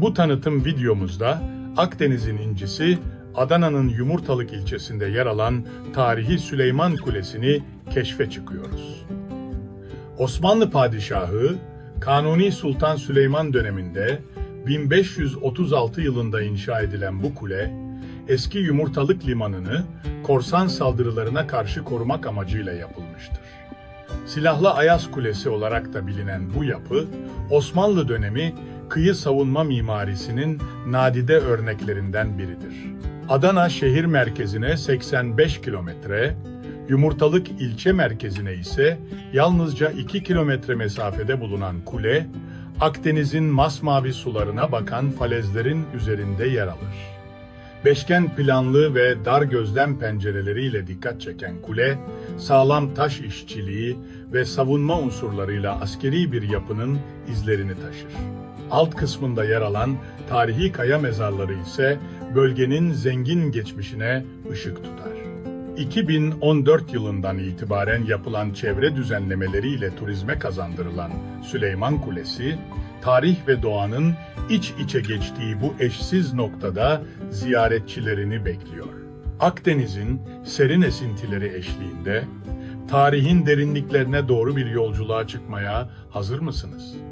Bu tanıtım videomuzda Akdeniz'in incisi Adana'nın Yumurtalık ilçesinde yer alan tarihi Süleyman Kulesi'ni keşfe çıkıyoruz. Osmanlı Padişahı Kanuni Sultan Süleyman döneminde 1536 yılında inşa edilen bu kule, eski Yumurtalık limanını korsan saldırılarına karşı korumak amacıyla yapılmıştır. Silahlı Ayas Kulesi olarak da bilinen bu yapı, Osmanlı dönemi kıyı savunma mimarisinin nadide örneklerinden biridir. Adana şehir merkezine 85 kilometre, Yumurtalık ilçe merkezine ise yalnızca 2 kilometre mesafede bulunan kule, Akdeniz'in masmavi sularına bakan falezlerin üzerinde yer alır. Beşgen planlı ve dar gözlem pencereleriyle dikkat çeken kule, sağlam taş işçiliği ve savunma unsurlarıyla askeri bir yapının izlerini taşır. Alt kısmında yer alan tarihi kaya mezarları ise bölgenin zengin geçmişine ışık tutar. 2014 yılından itibaren yapılan çevre düzenlemeleriyle turizme kazandırılan Süleyman Kulesi, tarih ve doğanın iç içe geçtiği bu eşsiz noktada ziyaretçilerini bekliyor. Akdeniz'in serin esintileri eşliğinde tarihin derinliklerine doğru bir yolculuğa çıkmaya hazır mısınız?